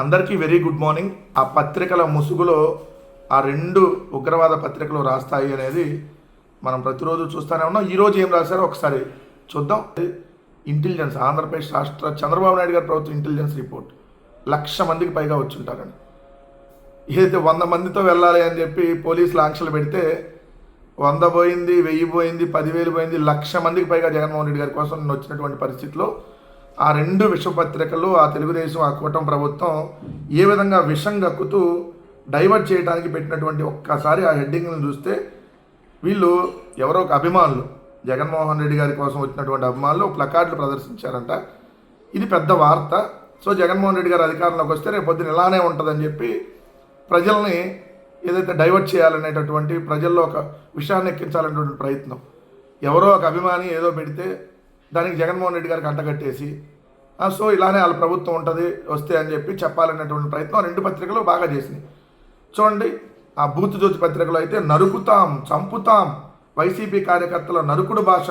అందరికీ very good morning. ఆ పత్రికల ముసుగులో ఆ రెండు ఉగ్రవాద పత్రికలు రాస్తాయి అనేది మనం ప్రతిరోజు చూస్తూనే ఉన్నాం. ఈరోజు ఏం రాశారో ఒకసారి చూద్దాం. ఇంటెలిజెన్స్ ఆంధ్రప్రదేశ్ రాష్ట్ర చంద్రబాబు నాయుడు గారి ప్రభుత్వం ఇంటెలిజెన్స్ రిపోర్ట్ లక్ష మందికి పైగా వచ్చుంటారని. ఏదైతే వంద మందితో వెళ్ళాలి అని చెప్పి పోలీసులు ఆంక్షలు పెడితే వంద పోయింది వెయ్యి పోయింది పదివేలు పోయింది లక్ష మందికి పైగా జగన్మోహన్ రెడ్డి గారి కోసం వచ్చినటువంటి పరిస్థితిలో ఆ రెండు విషపత్రికలు ఆ తెలుగుదేశం ఆ కూటమి ప్రభుత్వం ఏ విధంగా విషం గక్కుతూ డైవర్ట్ చేయడానికి పెట్టినటువంటి ఒక్కసారి ఆ హెడ్డింగ్ని చూస్తే వీళ్ళు ఎవరో ఒక అభిమానులు. జగన్మోహన్ రెడ్డి గారి కోసం వచ్చినటువంటి అభిమానులు ప్లకార్డులు ప్రదర్శించారంట. ఇది పెద్ద వార్త. సో జగన్మోహన్ రెడ్డి గారు అధికారంలోకి వస్తే రేపు పొద్దున ఇలానే ఉంటుందని చెప్పి ప్రజల్ని ఏదైతే డైవర్ట్ చేయాలనేటటువంటి ప్రజల్లో ఒక విషయాన్ని ఎక్కించాలనేటువంటి ప్రయత్నం. ఎవరో ఒక అభిమాని ఏదో పెడితే దానికి జగన్మోహన్ రెడ్డి గారికి అంటగట్టేసి సో ఇలానే వాళ్ళ ప్రభుత్వం ఉంటుంది వస్తే అని చెప్పి చెప్పాలనేటువంటి ప్రయత్నం రెండు పత్రికలు బాగా చేసినాయి. చూడండి ఆ బూత్ జ్యోతి పత్రికలో అయితే నరుకుతాం చంపుతాం వైసీపీ కార్యకర్తల నరుకుడు భాష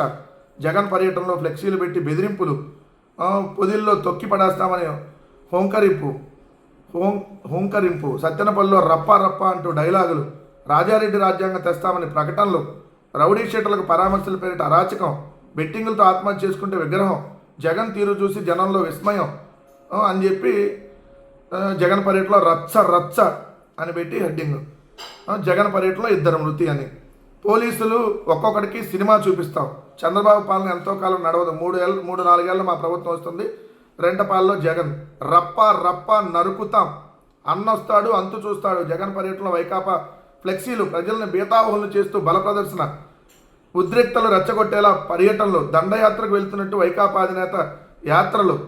జగన్ పర్యటనలో ఫ్లెక్సీలు పెట్టి బెదిరింపులు పొదిల్లో తొక్కి పడేస్తామని హోంకరింపు హోం హోంకరింపు సత్యనపల్లిలో రప్ప రప్ప అంటూ డైలాగులు రాజారెడ్డి రాజ్యాంగం తెస్తామని ప్రకటనలు రౌడీ షీటర్లకు పరామర్శలు పేరిట అరాచకం బెట్టింగులతో ఆత్మహత్య చేసుకుంటే విగ్రహం. జగన్ తీరు చూసి జనంలో విస్మయం. అని చెప్పి జగన్ పర్యటనలో రచ్చ రచ్చ అని పెట్టి హెడ్డింగ్. జగన్ పర్యటనలో ఇద్దరు మృతి అని. పోలీసులు ఒక్కొక్కడికి సినిమా చూపిస్తాం. చంద్రబాబు పాలన ఎంతో కాలం నడవదు. మూడు ఏళ్ళ మూడు నాలుగేళ్ళు మా ప్రభుత్వం వస్తుంది. రెంటపాలలో జగన్. రప్ప రప్ప నరుకుతాం. అన్నొస్తాడు అంతు చూస్తాడు. జగన్ పర్యటనలో వైకాపా ఫ్లెక్సీలు ప్రజల్ని బీతాహులను చేస్తూ బల ప్రదర్శన. ఉద్రిక్తలు రెచ్చగొట్టేలా పర్యటనలు దండయాత్రకు వెళ్తున్నట్టు వైకాపా అధినేత యాత్రలు.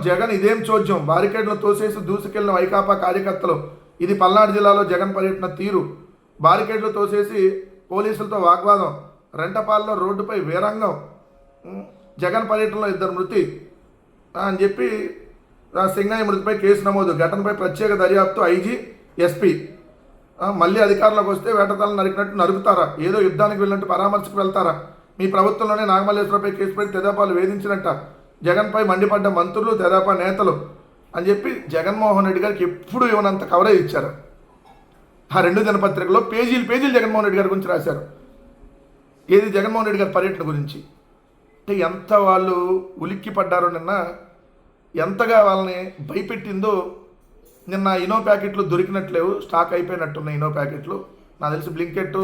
జగన్ ఇదేం చోద్యం? బారికేడ్లు తోసేసి దూసుకెళ్ళిన వైకాపా కార్యకర్తలు. ఇది పల్నాడు జిల్లాలో జగన్ పర్యటన తీరు. బారికేడ్లు తోసేసి పోలీసులతో వాగ్వాదం. రెంటపాల్లో రోడ్డుపై వీరంగం. జగన్ పర్యటనలో ఇద్దరు మృతి. అని చెప్పి సింగయ్య మృతిపై కేసు నమోదు. ఘటనపై ప్రత్యేక దర్యాప్తు ఐజీ ఎస్పీ. మళ్ళీ అధికారంలోకి వస్తే వేటతలను నరికినట్టు నరుకుతారా? ఏదో యుద్ధానికి వెళ్ళినట్టు పరామర్శకు వెళ్తారా? మీ ప్రభుత్వంలోనే నాగమల్లేశ్వరపై కేసు పెట్టి తెదాపాలు వేధించినట్ట. జగన్పై మండిపడ్డ మంత్రులు తెదాపా నేతలు అని చెప్పి జగన్మోహన్ రెడ్డి గారికి ఎప్పుడు ఇవ్వనంత కవరేజ్ ఇచ్చారు. ఆ రెండు దినపత్రికలో పేజీలు పేజీలు జగన్మోహన్ రెడ్డి గారి గురించి రాశారు. ఏది జగన్మోహన్ రెడ్డి గారి పర్యటన గురించి? అంటే ఎంత వాళ్ళు ఉలిక్కి పడ్డారో నిన్న ఎంతగా వాళ్ళని భయపెట్టిందో నిన్న ఇనో ప్యాకెట్లు దొరికినట్లేవు స్టాక్ అయిపోయినట్టున్నాయి ఇనో ప్యాకెట్లు. నాకు తెలిసి బ్లింకెట్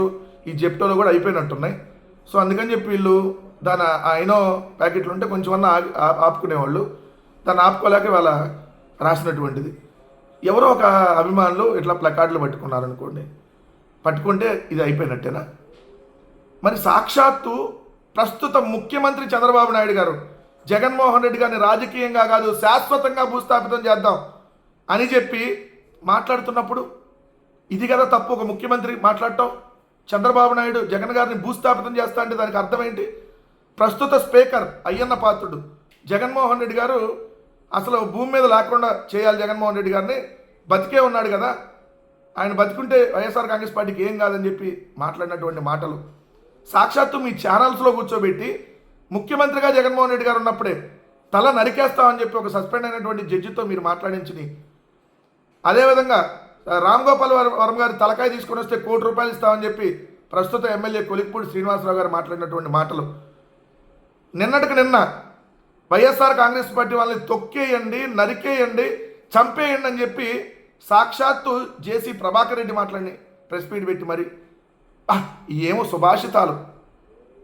ఈ జెప్టోలో కూడా అయిపోయినట్టున్నాయి. సో అందుకని చెప్పి వీళ్ళు దాని ఆ ఇనో ప్యాకెట్లు ఉంటే కొంచెం అన్న ఆపుకునేవాళ్ళు. దాన్ని ఆపుకోలేక వాళ్ళ రాసినటువంటిది. ఎవరో ఒక అభిమానులు ఇట్లా ప్లకార్డులు పట్టుకున్నారనుకోండి. పట్టుకుంటే ఇది అయిపోయినట్టేనా? మరి సాక్షాత్తు ప్రస్తుత ముఖ్యమంత్రి చంద్రబాబు నాయుడు గారు జగన్మోహన్ రెడ్డి గారిని రాజకీయంగా కాదు శాశ్వతంగా భూస్థాపితం చేద్దాం. అని చెప్పి మాట్లాడుతున్నప్పుడు ఇది కదా తప్పు ఒక ముఖ్యమంత్రి మాట్లాడటం చంద్రబాబు నాయుడు జగన్ గారిని భూస్థాపితం చేస్తా అంటే దానికి అర్థం ఏంటి? ప్రస్తుత స్పీకర్ అయ్యన్న పాత్రుడు జగన్మోహన్ రెడ్డి గారు అసలు భూమి మీద లేకుండా చేయాలి జగన్మోహన్ రెడ్డి గారిని. బతికే ఉన్నాడు కదా. ఆయన బతికుంటే వైఎస్ఆర్ కాంగ్రెస్ పార్టీకి ఏం కాదని చెప్పి మాట్లాడినటువంటి మాటలు. సాక్షాత్తు మీ ఛానల్స్లో కూర్చోబెట్టి ముఖ్యమంత్రిగా జగన్మోహన్ రెడ్డి గారు ఉన్నప్పుడే తల నరికేస్తామని చెప్పి ఒక సస్పెండ్ అయినటువంటి జడ్జితో మీరు మాట్లాడించిని. అదేవిధంగా రామ్ గోపాల్ వర్మ వరం గారి తలకాయ తీసుకొని వస్తే కోటి రూపాయలు ఇస్తామని చెప్పి ప్రస్తుత ఎమ్మెల్యే కొలిక్పూడి శ్రీనివాసరావు గారు మాట్లాడినటువంటి మాటలు. నిన్నటికి నిన్న వైఎస్ఆర్ కాంగ్రెస్ పార్టీ వాళ్ళని తొక్కేయండి నరికేయండి చంపేయండి అని చెప్పి సాక్షాత్తు జేసీ ప్రభాకర్ రెడ్డి మాట్లాడి ప్రెస్ మీట్ పెట్టి మరి. ఏమో సుభాషితాలు.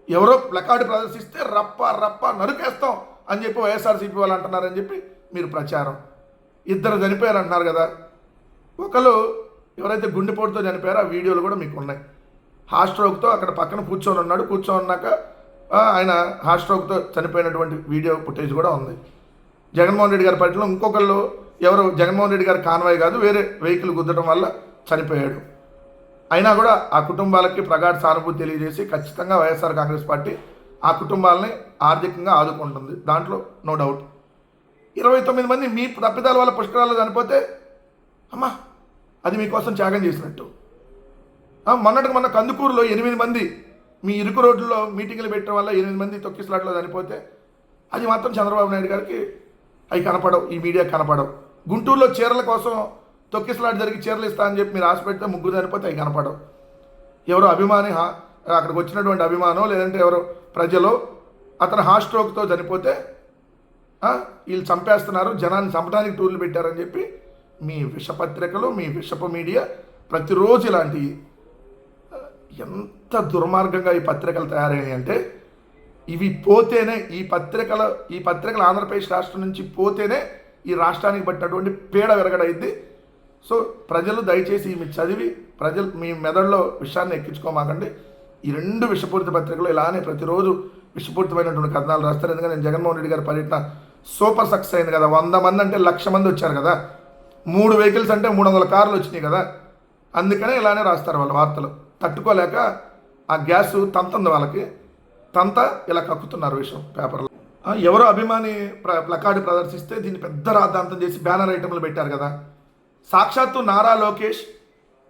ఎవరో ప్లకార్డు ప్రదర్శిస్తే రప్ప రప్ప నరికేస్తాం అని చెప్పి వైఎస్ఆర్సీపీ వాళ్ళు అంటున్నారని చెప్పి మీరు ప్రచారం. ఇద్దరు చనిపోయారు అంటున్నారు కదా. ఒకరు ఎవరైతే గుండెపోటుతో చనిపోయారో ఆ వీడియోలు కూడా మీకు ఉన్నాయి. హార్ట్ స్ట్రోక్తో అక్కడ పక్కన కూర్చొని ఉన్నాడు. కూర్చొని ఉన్నాక ఆయన హార్ట్ స్ట్రోక్తో చనిపోయినటువంటి వీడియో ఫుటేజ్ కూడా ఉంది. జగన్మోహన్ రెడ్డి గారి పట్ల ఇంకొకళ్ళు ఎవరు? జగన్మోహన్ రెడ్డి గారి కాన్వాయ్ కాదు వేరే వెహికల్ గుద్దడం వల్ల చనిపోయాడు. అయినా కూడా ఆ కుటుంబాలకి ప్రగాఢ సానుభూతి తెలియజేసి ఖచ్చితంగా వైఎస్ఆర్ కాంగ్రెస్ పార్టీ ఆ కుటుంబాలని ఆర్థికంగా ఆదుకుంటుంది. దాంట్లో నో డౌట్. ఇరవై తొమ్మిది మంది మీ తప్పిదాల వల్ల పుష్కరాలు చనిపోతే అమ్మా అది మీకోసం త్యాగం చేసినట్టు. మొన్నటికి మొన్న కందుకూరులో ఎనిమిది మంది మీ ఇరుకు రోడ్లలో మీటింగ్లు పెట్టడం వల్ల ఎనిమిది మంది తొక్కిసలాట్లో చనిపోతే అది మాత్రం చంద్రబాబు నాయుడు గారికి అవి కనపడవు ఈ మీడియా కనపడవు. గుంటూరులో చీరల కోసం తొక్కిసలాట జరిగి చీరలు ఇస్తా అని చెప్పి మీరు ఆశ పెడితే ముగ్గురు చనిపోతే అవి కనపడవు. ఎవరో అభిమాని అక్కడికి వచ్చినటువంటి అభిమానం లేదంటే ఎవరో ప్రజలు అతను హార్ట్ స్ట్రోక్తో చనిపోతే వీళ్ళు చంపేస్తున్నారు జనాన్ని చంపడానికి టూర్లు పెట్టారని చెప్పి మీ విషపత్రికలు మీ విషపు మీడియా ప్రతిరోజు ఇలాంటి ఎంత దుర్మార్గంగా ఈ పత్రికలు తయారయ్యాయి అంటే ఇవి పోతేనే ఈ పత్రికల ఈ పత్రికలు ఆంధ్రప్రదేశ్ రాష్ట్రం నుంచి పోతేనే ఈ రాష్ట్రానికి పట్టినటువంటి పీడ వెరగడైంది సో ప్రజలు దయచేసి మీ చదివి ప్రజలు మీ మెదడులో విషయాన్ని ఎక్కించుకోమాకండి. ఈ రెండు విషపూరిత పత్రికలు ఇలానే ప్రతిరోజు విషపూరితమైనటువంటి కథనాలు రాస్తారు. ఎందుకంటే నేను జగన్మోహన్ రెడ్డి గారి పర్యటన సూపర్ సక్సెస్ అయింది కదా. వంద మంది అంటే లక్ష మంది వచ్చారు కదా. మూడు వెహికల్స్ అంటే మూడు వందల కార్లు వచ్చినాయి కదా. అందుకనే ఇలానే రాస్తారు వాళ్ళ వార్తలు. తట్టుకోలేక ఆ గ్యాస్ తంతంది వాళ్ళకి. తంత ఇలా కక్కుతున్నారు విషయం పేపర్లో. ఎవరో అభిమాని ప్ర ప్లకార్డు ప్రదర్శిస్తే దీన్ని పెద్ద రాద్ధాంతం చేసి బ్యానర్ ఐటెంలు పెట్టారు కదా. సాక్షాత్తు నారా లోకేష్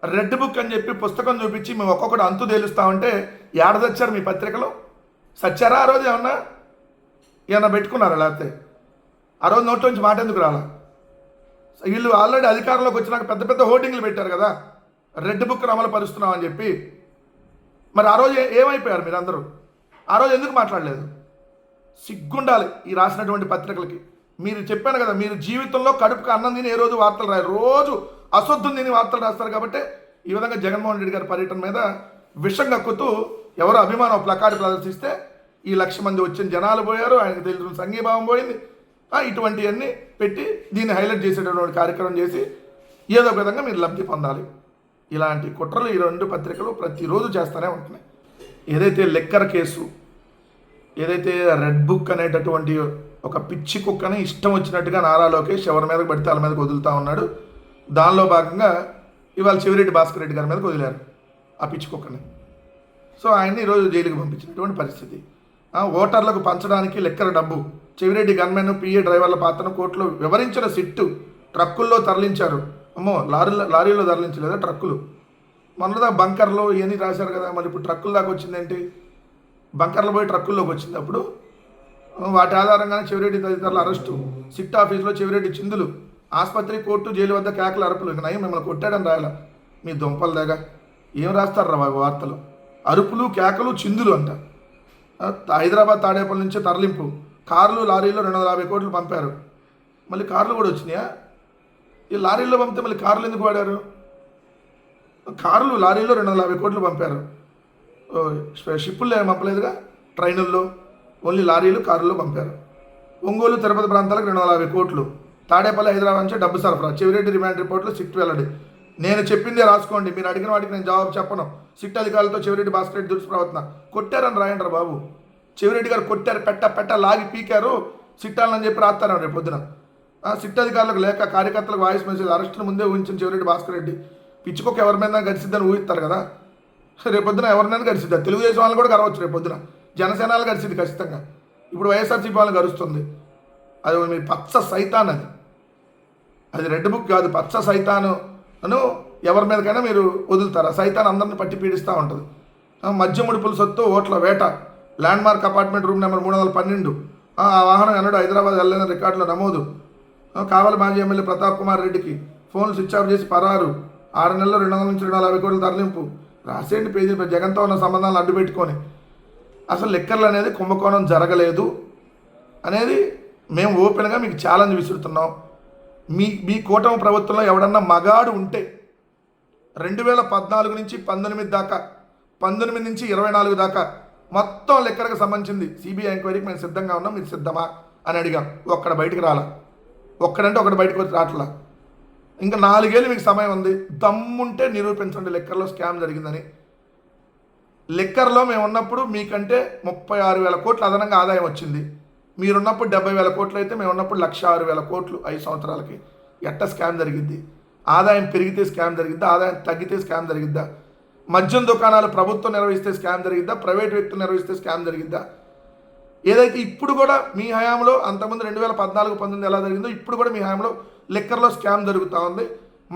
రెడ్ బుక్ అని చెప్పి పుస్తకం చూపించి మేము ఒక్కొక్కటి అంతు తేలుస్తామంటే ఏడ తెచ్చారు మీ పత్రికలో? సచ్చారా ఆ రోజు ఏమన్నా? ఏమన్నా పెట్టుకున్నారా లేకపోతే? ఆ రోజు నోట్లో నుంచి మాట ఎందుకు రాలా? వీళ్ళు ఆల్రెడీ అధికారంలోకి వచ్చినాక పెద్ద పెద్ద హోర్డింగ్లు పెట్టారు కదా. రెడ్ బుక్ అమలు పరుస్తున్నామని చెప్పి. మరి ఆ రోజు ఏమైపోయారు మీరందరూ? ఆ రోజు ఎందుకు మాట్లాడలేదు? సిగ్గుండాలి ఈ రాసినటువంటి పత్రికలకి. మీరు చెప్పాను కదా మీరు జీవితంలో కడుపుకు అన్నం తిని ఏ రోజు వార్తలు రాయరు. రోజు అశుద్ధం తిని వార్తలు రాస్తారు కాబట్టి ఈ విధంగా జగన్మోహన్ రెడ్డి గారి పర్యటన మీద విషం కక్కుతూ ఎవరో అభిమానం ప్లకార్డు ప్రదర్శిస్తే ఈ లక్ష మంది వచ్చిన జనాలు పోయారు. ఆయనకు తెలిసిన సంఘీభావం పోయింది. ఇటువంటివన్నీ పెట్టి దీన్ని హైలైట్ చేసేటటువంటి కార్యక్రమం చేసి ఏదో ఒక విధంగా మీరు లబ్ధి పొందాలి. ఇలాంటి కుట్రలు ఈ రెండు పత్రికలు ప్రతిరోజు చేస్తూనే ఉంటున్నాయి. ఏదైతే లెక్కర్ కేసు ఏదైతే రెడ్ బుక్ అనేటటువంటి ఒక పిచ్చి కుక్కని ఇష్టం వచ్చినట్టుగా నారా లోకేష్ ఎవరి మీద పెడితే వాళ్ళ మీదకి వదులుతా ఉన్నాడు. దానిలో భాగంగా ఇవాళ చివరెడ్డి భాస్కర్ రెడ్డి గారి మీదకి వదిలారు ఆ పిచ్చి కుక్కని. సో ఆయన్ని ఈరోజు జైలుకి పంపించినటువంటి పరిస్థితి. ఓటర్లకు పంచడానికి లెక్కర డబ్బు చెవిరెడ్డి గన్మెన్ పిఏ డ్రైవర్ల పాత్రను కోర్టులో వివరించిన సిట్టు ట్రక్కుల్లో తరలించారు. అమ్మో లారీలో లారీలో తరలించలేదా ట్రక్కులు? మొన్నదా బంకర్లో ఇవన్నీ రాశారు కదా మరి ఇప్పుడు ట్రక్కుల దాకా వచ్చిందేంటి? బంకర్లు పోయి ట్రక్కుల్లోకి వచ్చింది అప్పుడు? వాటి ఆధారంగానే చెవిరెడ్డి తదితరుల అరెస్టు. సిట్ ఆఫీసులో చెవిరెడ్డి చిందులు. ఆసుపత్రి కోర్టు జైలు వద్ద కేకలు అరుపులు. ఇక నయం మిమ్మల్ని కొట్టాడని రాయాల. మీ దుంపల దగ్గర ఏం రాస్తారా బాబు వార్తలు? అరుపులు కేకలు చిందులు అంట. హైదరాబాద్ తాడేపల్లి నుంచే తరలింపు. కార్లు లారీలో రెండు వందల యాభై కోట్లు పంపారు. మళ్ళీ కార్లు కూడా వచ్చినాయా? ఈ లారీలో పంపితే మళ్ళీ కార్లు ఎందుకు వాడారు? కార్లు లారీలో రెండు వందల యాభై కోట్లు పంపారు. ఓ, షిప్పుల్లో ఏం పంపలేదుగా? ట్రైనుల్లో ఓన్లీ లారీలు కారుల్లో పంపారు. ఒంగోలు తిరుపతి ప్రాంతాలకు రెండు వందల యాభై కోట్లు. తాడేపల్లి హైదరాబాద్ నుంచి డబ్బు సరఫరా. చెవిరెడ్డి రిమాండ్ రిపోర్ట్లో సిట్ వెల్లడి. నేను చెప్పిందే రాసుకోండి. మీరు అడిగిన వాటికి నేను జవాబు చెప్పను. సిట్ అధికారులతో చెవిరెడ్డి భాస్కర్ రెడ్డి దుష్ప్రవర్తన కొట్టారని రాయండి బాబు. చెవిరెడ్డి గారు కొట్టారు పెట్ట పెట్ట లాగి పీకారు సిట్టాలని చెప్పి రాస్తాను రేపు పొద్దున. ఆ, లేక కార్యకర్తలకు వాయిస్ మెసేజ్ అరెస్టును ముందే ఊహించిన చెవిరెడ్డి భాస్కర్ రెడ్డి. పిచ్చుకోక ఎవరి మీద గడిచిద్దని ఊహిస్తారు కదా. రేపొద్దున ఎవరినైనా గడిచిద్దా? తెలుగుదేశం వాళ్ళని కూడా గడవచ్చు రేపొద్దున జనసేనలు గడిచింది ఖచ్చితంగా. ఇప్పుడు వైఎస్ఆర్సీపీ వాళ్ళని గడుస్తుంది. అది మీ పచ్చ సైతాన్ అది. అది రెడ్ బుక్ కాదు పచ్చ సైతాను. అను ఎవరి మీదకైనా మీరు వదులుతారు. ఆ సైతాన్ అందరిని పట్టి పీడిస్తూ ఉంటుంది. మధ్య ముడుపుల సొత్తు ఓట్ల వేట. Landmark apartment room number మూడు వందల పన్నెండు. ఆ వాహనం ఎన్నడూ హైదరాబాద్ వెళ్ళలేని రికార్డులో నమోదు. కావాలి మాజీ ఎమ్మెల్యే ప్రతాప్ కుమార్ రెడ్డికి ఫోన్ స్విచ్ ఆఫ్ చేసి పరారు. ఆరు నెలలు రెండు వందల నుంచి రెండు వందల యాభై కోట్ల తరలింపు. రాసేయండి పేజీ జగన్తో ఉన్న సంబంధాలను అడ్డు పెట్టుకొని. అసలు లెక్కర్లు అనేది కుంభకోణం జరగలేదు. అనేది మేము ఓపెన్గా మీకు ఛాలెంజ్ విసురుతున్నాం. మీ మీ కూటమి ప్రభుత్వంలో ఎవడన్నా మగాడు ఉంటే రెండు వేల పద్నాలుగు నుంచి పంతొమ్మిది దాకా పంతొమ్మిది నుంచి ఇరవై నాలుగు దాకా మొత్తం లెక్కలకు సంబంధించింది. సిబిఐ ఎంక్వైరీకి మేము సిద్ధంగా ఉన్నాం మీరు సిద్ధమా అని అడిగాం. ఒక్కడ బయటికి రాలా. ఒక్కడంటే ఒకటి బయటకు వచ్చి రావట్లా ఇంకా నాలుగేళ్ళు మీకు సమయం ఉంది. దమ్ముంటే నిరూపించండి లెక్కర్లో స్కామ్ జరిగిందని. లిక్కర్లో మేము ఉన్నప్పుడు మీకంటే ముప్పై ఆరు వేల కోట్లు అదనంగా ఆదాయం వచ్చింది. మీరున్నప్పుడు డెబ్బై వేల కోట్లు అయితే మేము ఉన్నప్పుడు లక్ష ఆరు వేల కోట్లు ఐదు సంవత్సరాలకి. ఎట్ట స్కామ్ జరిగిద్ది? ఆదాయం పెరిగితే స్కామ్ జరిగిద్దా? ఆదాయం తగ్గితే స్కామ్ జరిగిద్దా? మద్యం దుకాణాలు ప్రభుత్వం నిర్వహిస్తే స్కామ్ జరిగిద్దా? ప్రైవేట్ వ్యక్తులు నిర్వహిస్తే స్కామ్ జరిగిద్దా? ఏదైతే ఇప్పుడు కూడా మీ హయాంలో అంతకుముందు రెండు వేల పద్నాలుగు పంతొమ్మిది ఎలా జరిగిందో ఇప్పుడు కూడా మీ హయాంలో లిక్కర్లో స్కామ్ జరుగుతూ ఉంది.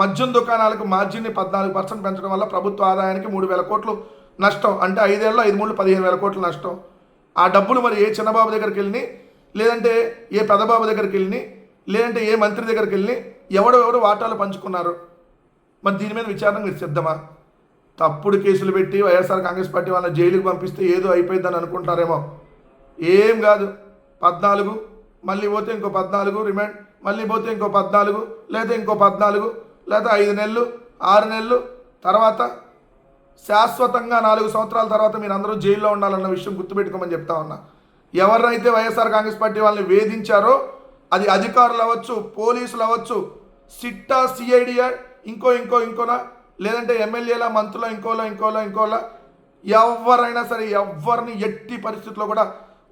మద్యం దుకాణాలకు మార్జిన్ని పద్నాలుగు పర్సెంట్ పెంచడం వల్ల ప్రభుత్వ ఆదాయానికి మూడు వేల కోట్లు నష్టం. అంటే ఐదేళ్ళలో ఐదు మూడు పదిహేను వేల కోట్లు నష్టం. ఆ డబ్బులు మరి ఏ చిన్నబాబు దగ్గరికి వెళ్ళి లేదంటే ఏ పెదబాబు దగ్గరికి వెళ్ళి లేదంటే ఏ మంత్రి దగ్గరికి వెళ్ళి ఎవడు ఎవడో వాటాలు పంచుకున్నారు. మరి దీని మీద విచారణ మీరు సిద్ధమా? తప్పుడు కేసులు పెట్టి వైఎస్ఆర్ కాంగ్రెస్ పార్టీ వాళ్ళని జైలుకి పంపిస్తే ఏదో అయిపోయిందని అనుకుంటారేమో. ఏం కాదు. పద్నాలుగు మళ్ళీ పోతే ఇంకో పద్నాలుగు రిమాండ్ మళ్ళీ పోతే ఇంకో పద్నాలుగు లేదా ఇంకో పద్నాలుగు లేదా ఐదు నెలలు ఆరు నెలలు తర్వాత శాశ్వతంగా నాలుగు సంవత్సరాల తర్వాత మీరు అందరూ జైల్లో ఉండాలన్న విషయం గుర్తుపెట్టుకోమని చెప్తా ఉన్నా. ఎవరినైతే వైఎస్ఆర్ కాంగ్రెస్ పార్టీ వాళ్ళని వేధించారో అది అధికారులు అవ్వచ్చు పోలీసులు అవ్వచ్చు సిట్టా సిఐడిఆర్ ఇంకో ఇంకో ఇంకోనా లేదంటే ఎమ్మెల్యేలా మంత్రులో ఇంకోలా ఇంకోలా ఇంకోలా ఎవరైనా సరే ఎవరిని ఎట్టి పరిస్థితుల్లో కూడా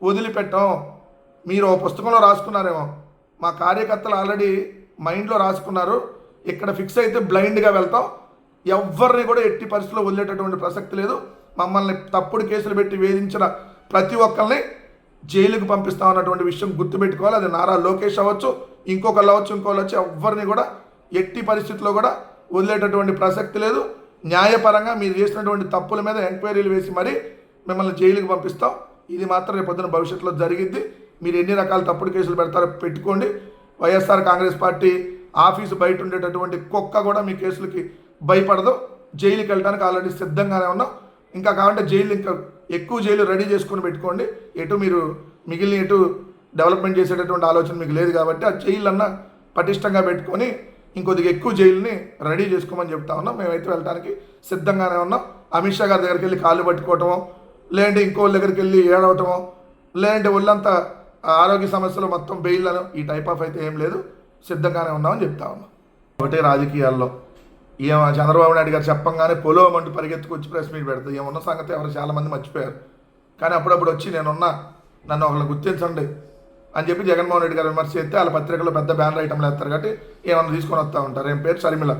వదిలిపెట్టాం. మీరు ఓ పుస్తకంలో రాసుకున్నారేమో. మా కార్యకర్తలు ఆల్రెడీ మైండ్లో రాసుకున్నారు. ఇక్కడ ఫిక్స్ అయితే బ్లైండ్గా వెళ్తాం. ఎవరిని కూడా ఎట్టి పరిస్థితుల్లో వదిలేటటువంటి ప్రసక్తి లేదు. మమ్మల్ని తప్పుడు కేసులు పెట్టి వేధించిన ప్రతి ఒక్కరిని జైలుకు పంపిస్తాం అన్నటువంటి విషయం గుర్తుపెట్టుకోవాలి. అది నారా లోకేష్ అవ్వచ్చు ఇంకొకళ్ళు అవ్వచ్చు ఇంకోళ్ళు వచ్చి ఎవరిని కూడా ఎట్టి పరిస్థితుల్లో కూడా వదిలేటటువంటి ప్రసక్తి లేదు. న్యాయపరంగా మీరు చేసినటువంటి తప్పుల మీద ఎంక్వైరీలు వేసి మరీ మిమ్మల్ని జైలుకి పంపిస్తాం. ఇది మాత్రం రేపు పొద్దున భవిష్యత్తులో జరిగిద్ది. మీరు ఎన్ని రకాల తప్పుడు కేసులు పెడతారో పెట్టుకోండి. వైఎస్ఆర్ కాంగ్రెస్ పార్టీ ఆఫీసు బయట ఉండేటటువంటి కుక్క కూడా మీ కేసులకి భయపడదు. జైలుకి వెళ్ళడానికి ఆల్రెడీ సిద్ధంగానే ఉన్నాం. ఇంకా కావాలంటే జైలు ఇంకా ఎక్కువ జైలు రెడీ చేసుకొని పెట్టుకోండి. ఎటు మీరు మిగిలిన ఎటు డెవలప్మెంట్ చేసేటటువంటి ఆలోచన మీకు లేదు కాబట్టి ఆ జైలు అన్న పటిష్టంగా పెట్టుకొని ఇంకొద్దిగా ఎక్కువ జైలుని రెడీ చేసుకోమని చెప్తా ఉన్నాం. మేమైతే వెళ్ళడానికి సిద్ధంగానే ఉన్నాం. అమిత్ షా గారి దగ్గరికి వెళ్ళి కాళ్ళు పట్టుకోవటమో లేదంటే ఇంకో దగ్గరికి వెళ్ళి ఏడవటమో లేదంటే ఒళ్ళంతా ఆరోగ్య సమస్యలు మొత్తం బెయిల్లను ఈ టైప్ ఆఫ్ అయితే ఏం లేదు. సిద్ధంగానే ఉన్నామని చెప్తా ఉన్నాం. ఒకటే రాజకీయాల్లో. ఏమో చంద్రబాబు నాయుడు గారు చెప్పంగానే పొలోమంటూ పరిగెత్తుకొచ్చి ప్రెస్ మీట్ పెడతారు ఏమన్న సంగతి ఎవరు చాలామంది మర్చిపోయారు. కానీ అప్పుడప్పుడు వచ్చి నేనున్నా నన్ను ఒకళ్ళు గుర్తించండి అని చెప్పి జగన్మోహన్ రెడ్డి గారు విమర్శ చేస్తే వాళ్ళ పత్రికలో పెద్ద బ్యానర్ ఐటమ్లు వేస్తారు. కాబట్టి ఏమన్నా తీసుకొని వస్తూ ఉంటారు. ఏం పేరు? శర్మిల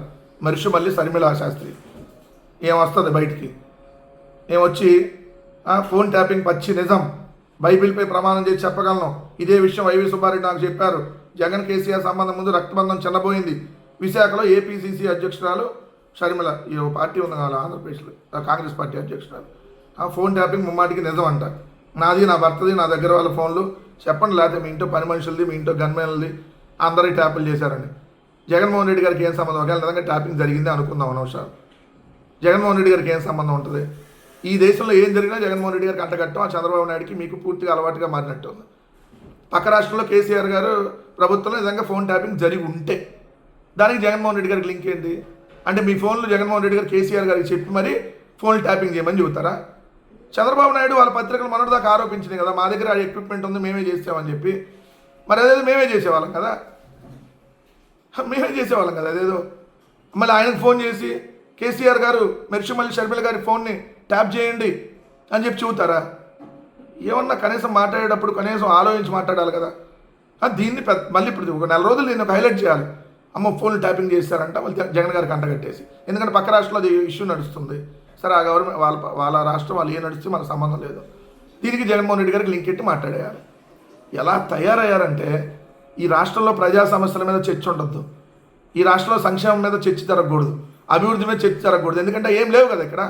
మరిషు మళ్ళీ సరిమిల శాస్త్రి. ఏమొస్తుంది బయటికి? ఏమొచ్చి ఫోన్ ట్యాపింగ్ పచ్చి నిజం. బైబిల్పై ప్రమాణం చేసి చెప్పగలను. ఇదే విషయం వైవి సుబ్బారెడ్డి నాకు చెప్పారు. జగన్ కేసీఆర్ సంబంధం ముందు రక్తబంధం చెల్లబోయింది విశాఖలో ఏపీసీసీ అధ్యక్షురాలు షర్మిల ఈ పార్టీ ఉంది కదా ఆంధ్రప్రదేశ్లో. కాంగ్రెస్ పార్టీ అధ్యక్షురాలు. ఆ ఫోన్ ట్యాపింగ్ ముమ్మాటికి నిజం అంట. నాది నా భర్తది నా దగ్గర వాళ్ళ ఫోన్లు చెప్పండి లేకపోతే మీ ఇంట్లో పని మనుషులది మీ ఇంట్లో గన్మెన్లది అందరి ట్యాపులు చేశారండి జగన్మోహన్ రెడ్డి గారికి ఏం సంబంధం? ఒకవేళ నిజంగా ట్యాపింగ్ జరిగింది అనుకుందాం అనవసరం. జగన్మోహన్ రెడ్డి గారికి ఏం సంబంధం ఉంటుంది? ఈ దేశంలో ఏం జరిగినా జగన్మోహన్ రెడ్డి గారికి అంటగట్టం ఆ చంద్రబాబు నాయుడుకి మీకు పూర్తిగా అలవాటుగా మారినట్టు ఉంది పక్క రాష్ట్రంలో కేసీఆర్ గారు ప్రభుత్వంలో నిజంగా ఫోన్ ట్యాపింగ్ జరిగి ఉంటే దానికి జగన్మోహన్ రెడ్డి గారికి లింక్ ఏంటి అంటే మీ ఫోన్లో జగన్మోహన్ రెడ్డి గారు కేసీఆర్ గారికి చెప్పి మరి ఫోన్ ట్యాపింగ్ చేయమని చెబుతారా? చంద్రబాబు నాయుడు వాళ్ళ పత్రికలు మనడు దాకా ఆరోపించినాయి కదా మా దగ్గర ఆ ఎక్విప్మెంట్ ఉంది మేమే చేసామని చెప్పి. మరి అదే మేమే చేసేవాళ్ళం కదా. మేమే చేసేవాళ్ళం కదా అదేదో. మళ్ళీ ఆయనకు ఫోన్ చేసి కేసీఆర్ గారు మెర్షిమల్లి షర్మిల గారి ఫోన్ని ట్యాప్ చేయండి అని చెప్పి చెబుతారా? ఏమన్నా కనీసం మాట్లాడేటప్పుడు కనీసం ఆలోచించి మాట్లాడాలి కదా. దీన్ని పెద్ద మళ్ళీ ఇప్పుడు ఒక నెల రోజులు దీన్ని ఒక హైలైట్ చేయాలి. అమ్మ ఫోన్లు ట్యాపింగ్ చేస్తారంట మళ్ళీ జగన్ గారికి అంటగట్టేసి ఎందుకంటే పక్క రాష్ట్రంలో అది ఇష్యూ నడుస్తుంది. సరే ఆ గవర్నమెంట్ వాళ్ళ వాళ్ళ రాష్ట్రం వాళ్ళు ఏ నడిస్తే మనకు సంబంధం లేదు. దీనికి జగన్మోహన్ రెడ్డి గారికి లింక్ ఎట్టి మాట్లాడేయాలి. ఎలా తయారయ్యారంటే ఈ రాష్ట్రంలో ప్రజా సమస్యల మీద చర్చ ఉండద్దు. ఈ రాష్ట్రంలో సంక్షేమం మీద చర్చ జరగకూడదు. అభివృద్ధి మీద చర్చ జరగకూడదు. ఎందుకంటే ఏం లేవు కదా ఇక్కడ.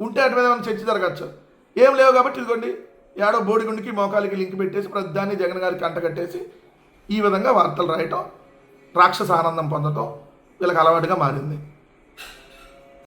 ఉంటే అటు మీద మనం చర్చ జరగచ్చు. ఏం లేవు కాబట్టి ఇదిగోండి ఏడో బోడిగుండికి మోకాలికి లింక్ పెట్టేసి ప్రతిదాన్ని జగన్ గారికి అంటగట్టేసి ఈ విధంగా వార్తలు రాయటం రాక్షస ఆనందం పొందటం వీళ్ళకి అలవాటుగా మారింది.